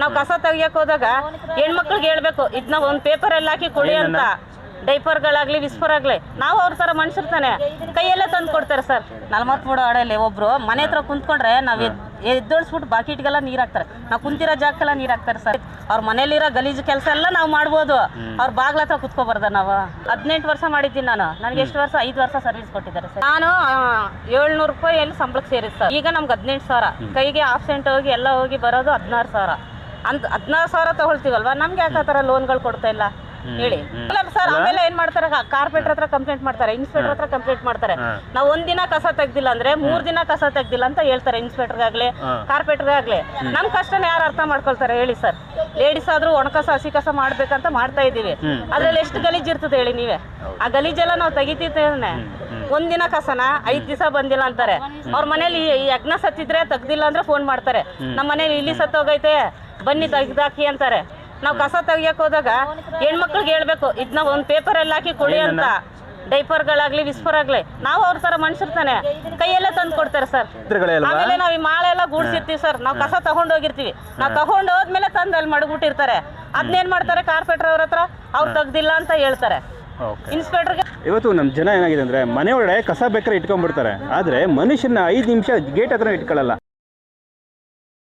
ನಾವು ಕಸ ತೆಗಿಯಕ್ ಹೋದಾಗ ಹೆಣ್ಮಕ್ಳಿಗೆ ಹೇಳ್ಬೇಕು ಇದನ್ನ ಒಂದು ಪೇಪರ್ ಎಲ್ಲ ಹಾಕಿ ಕೊಡಿ ಅಂತ. ಡೈಪರ್ಗಳಾಗ್ಲಿ ವಿಸ್ಫರ್ ಆಗ್ಲಿ ನಾವು ಅವ್ರ ತರ ಮನುಷ್ಯರ್ತಾನೆ ತಾನೆ. ಕೈಯಲ್ಲೇ ತಂದು ಕೊಡ್ತಾರೆ ಸರ್. ನಲ್ವತ್ಮೂಡು ಅಡಲ್ಲಿ ಒಬ್ರು ಮನೆ ಹತ್ರ ಕುಂತ್ಕೊಂಡ್ರೆ ನಾವು ಎದ್ದೋಳ್ಸ್ಬಿಟ್ಟು ಬಾಕಿಟ್ಗೆಲ್ಲ ನೀರ್ ಹಾಕ್ತಾರೆ ನಾವು ಕುಂತಿರೋ ಜಾಗಕ್ಕೆಲ್ಲ ನೀರ್ ಹಾಕ್ತಾರೆ ಸರ್. ಅವ್ರ ಮನೇಲಿರೋ ಗಲೀಜು ಕೆಲಸ ಎಲ್ಲ ನಾವು ಮಾಡ್ಬೋದು. ಅವ್ರ ಬಾಗ್ಲ ಹತ್ರ ಕುತ್ಕೋಬಾರ್ದ ನಾವು. ಹದಿನೆಂಟು ವರ್ಷ ಮಾಡಿದ್ದೀನಿ ನಾನು. ನನಗೆ ಎಷ್ಟು ವರ್ಷ? ಐದು ವರ್ಷ ಸರ್ವಿಸ್ ಕೊಟ್ಟಿದ್ದಾರೆ ಸರ್. ನಾನು ಏಳ್ನೂರು ರೂಪಾಯಿ ಎಲ್ಲಿ ಸಂಬಳಕ್ಕೆ ಸೇರಿದ್ದು ಸರ್. ಈಗ ನಮ್ಗೆ ಹದಿನೆಂಟು ಸಾವಿರ. ಕೈಗೆ ಆಬ್ಸೆಂಟ್ ಹೋಗಿ ಎಲ್ಲ ಹೋಗಿ ಬರೋದು ಹದಿನಾರು ಸಾವಿರ. ಅಂತ ಹದಿನಾರು ಸಾವಿರ ತಗೊಳ್ತೀವಲ್ವಾ? ನಮ್ಗೆ ಯಾಕೆ ಆ ಥರ ಲೋನ್ಗಳು ಕೊಡ್ತಾ ಇಲ್ಲ? ಹೇಳಿ. ಸರ್ ಆಮೇಲೆ ಏನ್ ಮಾಡ್ತಾರೆ? ಕಾರ್ಪೊರೇಟರ್ ಹತ್ರ ಕಂಪ್ಲೇಂಟ್ ಮಾಡ್ತಾರೆ ಇನ್ಸ್ಪೆಕ್ಟರ್ ಹತ್ರ ಕಂಪ್ಲೇಂಟ್ ಮಾಡ್ತಾರೆ. ನಾವು ಒಂದಿನ ದಿನ ಕಸ ತೆಗ್ದಿಲ್ಲ ಅಂದ್ರೆ ಮೂರ್ ದಿನ ಕಸ ತೆಗ್ದಿಲ್ಲ ಅಂತ ಹೇಳ್ತಾರೆ ಇನ್ಸ್ಪೆಕ್ಟರ್ಗಾಗ್ಲಿ ಆಗ್ಲಿ. ನಮ್ ಕಷ್ಟನ ಯಾರು ಅರ್ಥ ಮಾಡ್ಕೊಳ್ತಾರೆ ಹೇಳಿ ಸರ್ ಲೇಡೀಸ್ ಆದ್ರೂ ಒಣ ಕಸ ಹಸಿ ಕಸ ಮಾಡ್ಬೇಕಂತ ಮಾಡ್ತಾ ಇದೀವಿ ಅದ್ರಲ್ಲಿ ಎಷ್ಟು ಗಲೀಜ್ ಇರ್ತದೆ ಹೇಳಿ ನೀವೇ? ಆ ಗಲೀಜೆಲ್ಲ ನಾವು ತೆಗಿತಿದ್ದೇನೆ ಒಂದಿನ ಕಸನ ಐದ್ ದಿವಸ ಬಂದಿಲ್ಲ ಅಂತಾರೆ. ಅವ್ರ ಮನೇಲಿ ಯಜ್ಞ ಸತ್ತಿದ್ರೆ ತೆಗ್ದಿಲ್ಲ ಅಂದ್ರೆ ಫೋನ್ ಮಾಡ್ತಾರೆ. ನಮ್ಮ ಮನೇಲಿ ಇಲ್ಲಿ ಸತ್ತೋಗೈತೆ ಬನ್ನಿ ತೆಗ್ದಾಕಿ ಅಂತಾರೆ. ನಾವು ಕಸ ತೆಗಿಯಕ್ ಹೋದಾಗ ಹೆಣ್ಮಕ್ಳಿಗೆ ಹೇಳ್ಬೇಕು ಇದನ್ನ ಒಂದು ಪೇಪರ್ ಎಲ್ಲ ಹಾಕಿ ಕೊಡಿ ಅಂತ. ಡೈಪರ್ಗಳಾಗ್ಲಿ ವಿಸ್ಪರ್ ಆಗ್ಲಿ ನಾವು ಅವ್ರ ತರ ಮನುಷ್ಯರ್ತಾನೆ ಕೈಯಲ್ಲೇ ತಂದು ಕೊಡ್ತಾರೆ ಸರ್. ಆಮೇಲೆ ನಾವು ಈ ಮಾಳೆ ಎಲ್ಲ ಗೂಡ್ಸಿರ್ತೀವಿ ಸರ್. ನಾವು ಕಸ ತಗೊಂಡ್ ಹೋಗಿರ್ತೀವಿ ನಾವು ತಗೊಂಡ್ ಹೋದ್ಮೇಲೆ ತಂದು ಅಲ್ಲಿ ಮಡಗ್ಬಿಟ್ಟಿರ್ತಾರೆ. ಅದನ್ನೇನ್ ಮಾಡ್ತಾರೆ? ಕಾರ್ಪೆಟರ್ ಅವ್ರ ಹತ್ರ ಅವ್ರು ತೆಗ್ದಿಲ್ಲ ಅಂತ ಹೇಳ್ತಾರೆ. ಇನ್ಸ್ಪೆಕ್ಟರ್ಗೆ ಇವತ್ತು ನಮ್ಮ ಜನ ಏನಾಗಿದೆ ಅಂದ್ರೆ ಮನೆ ಒಳಗಡೆ ಕಸ ಬೇಕಾದ್ರೆ ಇಟ್ಕೊಂಡ್ಬಿಡ್ತಾರೆ. ಆದ್ರೆ ಮನುಷ್ಯನ ಐದು ನಿಮಿಷ ಗೇಟ್ ಹತ್ರ ಇಟ್ಕೊಳ್ಳಲ್ಲ.